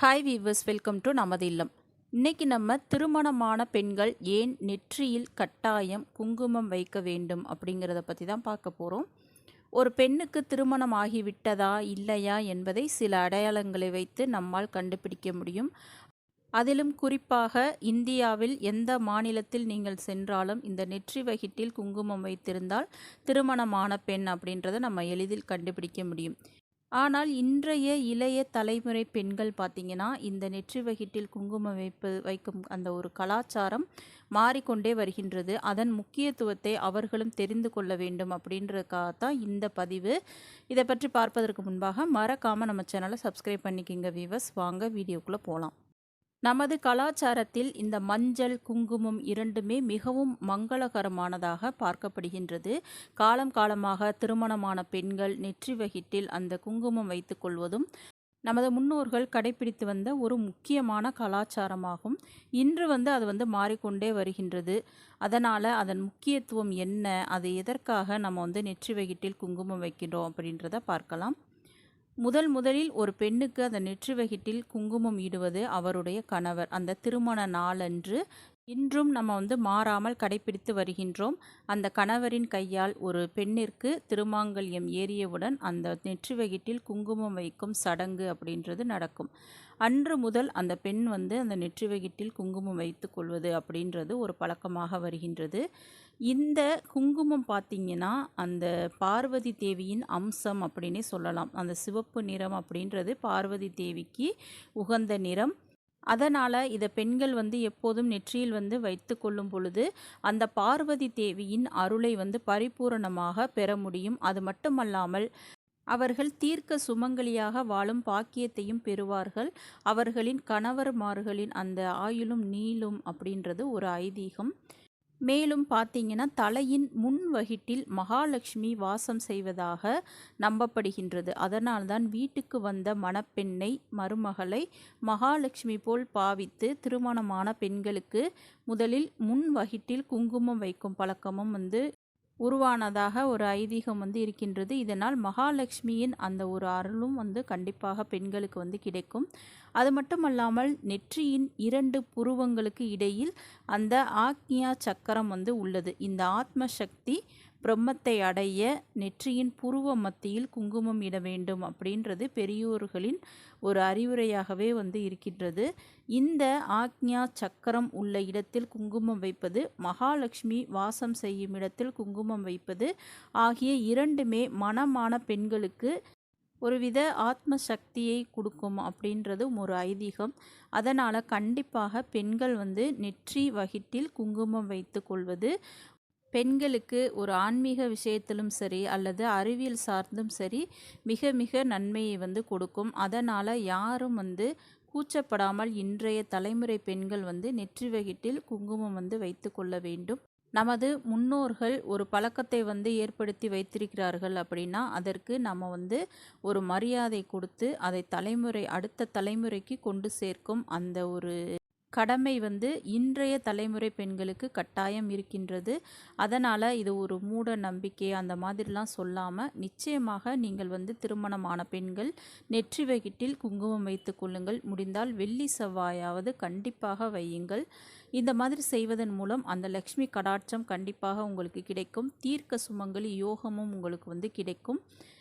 Hi viewers welcome to நமது இல்லம். இன்னைக்கு நம்ம திருமணமான பெண்கள் ஏன் நெற்றியில் கட்டாயம் குங்குமம் வைக்க வேண்டும் அப்படிங்கிறத பற்றி தான் பார்க்க போகிறோம் ஒரு பெண்ணுக்கு திருமணம் ஆகிவிட்டதா இல்லையா என்பதை சில அடையாளங்களை வைத்து நம்மால் கண்டுபிடிக்க முடியும். அதிலும் குறிப்பாக இந்தியாவில் எந்த மாநிலத்தில் நீங்கள் சென்றாலும் இந்த நெற்றி வகிட்டில் குங்குமம் வைத்திருந்தால் திருமணமான பெண் அப்படின்றத நம்ம எளிதில் கண்டுபிடிக்க முடியும். ஆனால் இன்றைய இளைய தலைமுறை பெண்கள் பார்த்திங்கன்னா இந்த நெற்றி வகிட்டில் குங்குமம் வைப்பு வைக்கும் அந்த ஒரு கலாச்சாரம் மாறிக்கொண்டே வருகின்றது. அதன் முக்கியத்துவத்தை அவர்களும் தெரிந்து கொள்ள வேண்டும் அப்படின்றதுக்காக தான் இந்த பதிவு. இதை பற்றி பார்ப்பதற்கு முன்பாக மறக்காமல் நம்ம சேனலை சப்ஸ்கிரைப் பண்ணிக்கிங்க வீவர்ஸ் வாங்க வீடியோக்குள்ளே போகலாம் நமது கலாச்சாரத்தில் இந்த மஞ்சள் குங்குமம் இரண்டுமே மிகவும் மங்களகரமானதாக பார்க்கப்படுகின்றது. காலம் காலமாக திருமணமான பெண்கள் நெற்றி வகிட்டில் அந்த குங்குமம் வைத்துக்கொள்வதும் நமது முன்னோர்கள் கடைபிடித்து வந்த ஒரு முக்கியமான கலாச்சாரமாகும். இன்று வந்து அது வந்து மாறிக்கொண்டே வருகின்றது. அதனால் அதன் முக்கியத்துவம் என்ன அது எதற்காக நம்ம வந்து நெற்றி வகிட்டில் குங்குமம் வைக்கின்றோம் அப்படின்றத பார்க்கலாம். முதல் முதலில் ஒரு பெண்ணுக்கு அந்த நெற்றி வகிட்டில் குங்குமம் இடுவது அவருடைய கணவர். அந்த திருமண நாளன்று இன்றும் நம்ம வந்து மாறாமல் கடைபிடித்து வருகின்றோம். அந்த கணவரின் கையால் ஒரு பெண்ணிற்கு திருமாங்கல்யம் ஏறியவுடன் அந்த நெற்றி வகிட்டில் குங்குமம் வைக்கும் சடங்கு அப்படின்றது நடக்கும். அன்று முதல் அந்த பெண் வந்து அந்த நெற்றி வகிட்டில் குங்குமம் வைத்து கொள்வது அப்படின்றது ஒரு பழக்கமாக வருகின்றது. இந்த குங்குமம் பார்த்திங்கன்னா அந்த பார்வதி தேவியின் அம்சம் அப்படின்னே சொல்லலாம். அந்த சிவப்பு நிறம் அப்படின்றது பார்வதி தேவிக்கு உகந்த நிறம். அதனால் இதை பெண்கள் வந்து எப்போதும் நெற்றியில் வந்து வைத்து கொள்ளும் பொழுது அந்த பார்வதி தேவியின் அருளை வந்து பரிபூரணமாக பெற முடியும். அது மட்டுமல்லாமல் அவர்கள் தீர்க்க சுமங்கலியாக வாழும் பாக்கியத்தையும் பெறுவார்கள். அவர்களின் கணவர்மார்களின் அந்த ஆயுளும் நீளும் அப்படின்றது ஒரு ஐதீகம். மேலும் பார்த்தீங்கன்னா தலையின் முன் வகிட்டில் மகாலட்சுமி வாசம் செய்வதாக நம்பப்படுகின்றது. அதனால்தான் வீட்டுக்கு வந்த மணப்பெண்ணை மருமகளை மகாலட்சுமி போல் பாவித்து திருமணமான பெண்களுக்கு முதலில் முன் வகிட்டில் குங்குமம் வைக்கும் பழக்கமும் வந்து உருவானதாக ஒரு ஐதீகம் வந்து இருக்கின்றது. இதனால் மகாலட்சுமியின் அந்த ஒரு அருளும் வந்து கண்டிப்பாக பெண்களுக்கு வந்து கிடைக்கும். அது மட்டுமல்லாமல் நெற்றியின் இரண்டு புருவங்களுக்கு இடையில் அந்த ஆக்ஞியா சக்கரம் வந்து உள்ளது. இந்த ஆத்ம சக்தி பிரம்மத்தை அடைய நெற்றியின் புருவ மத்தியில் குங்குமம் இட வேண்டும் அப்படின்றது பெரியோர்களின் ஒரு அறிவுரையாகவே வந்து இருக்கின்றது. இந்த ஆக்ஞா சக்கரம் உள்ள இடத்தில் குங்குமம் வைப்பது மகாலட்சுமி வாசம் செய்யும் இடத்தில் குங்குமம் வைப்பது ஆகிய இரண்டுமே மனமான பெண்களுக்கு ஒருவித ஆத்ம சக்தியை கொடுக்கும் அப்படின்றதும் ஒரு ஐதீகம். அதனால் கண்டிப்பாக பெண்கள் வந்து நெற்றி வகிட்டில் குங்குமம் வைத்து கொள்வது பெண்களுக்கு ஒரு ஆன்மீக விஷயத்திலும் சரி அல்லது அறிவியல் சார்ந்தும் சரி மிக மிக நன்மையை வந்து கொடுக்கும். அதனால் யாரும் வந்து கூச்சப்படாமல் இன்றைய தலைமுறை பெண்கள் வந்து நெற்றி வகிட்டில் குங்குமம் வந்து வைத்து கொள்ள வேண்டும். நமது முன்னோர்கள் ஒரு பழக்கத்தை வந்து ஏற்படுத்தி வைத்திருக்கிறார்கள் அப்படின்னா அதற்கு நம்ம வந்து ஒரு மரியாதை கொடுத்து அதை தலைமுறை அடுத்த தலைமுறைக்கு கொண்டு சேர்க்கும் அந்த ஒரு கடமை வந்து இன்றைய தலைமுறை பெண்களுக்கு கட்டாயம் இருக்கின்றது. அதனால் இது ஒரு மூட நம்பிக்கை அந்த மாதிரிலாம் சொல்லாமல் நிச்சயமாக நீங்கள் வந்து திருமணமான பெண்கள் நெற்றி வகிட்டில் குங்குமம் வைத்து கொள்ளுங்கள். முடிந்தால் வெள்ளி செவ்வாயாவது கண்டிப்பாக வையுங்கள். இந்த மாதிரி செய்வதன் மூலம் அந்த லக்ஷ்மி கடாட்சம் கண்டிப்பாக உங்களுக்கு கிடைக்கும். தீர்க்க சுமங்கலி யோகமும் உங்களுக்கு வந்து கிடைக்கும்.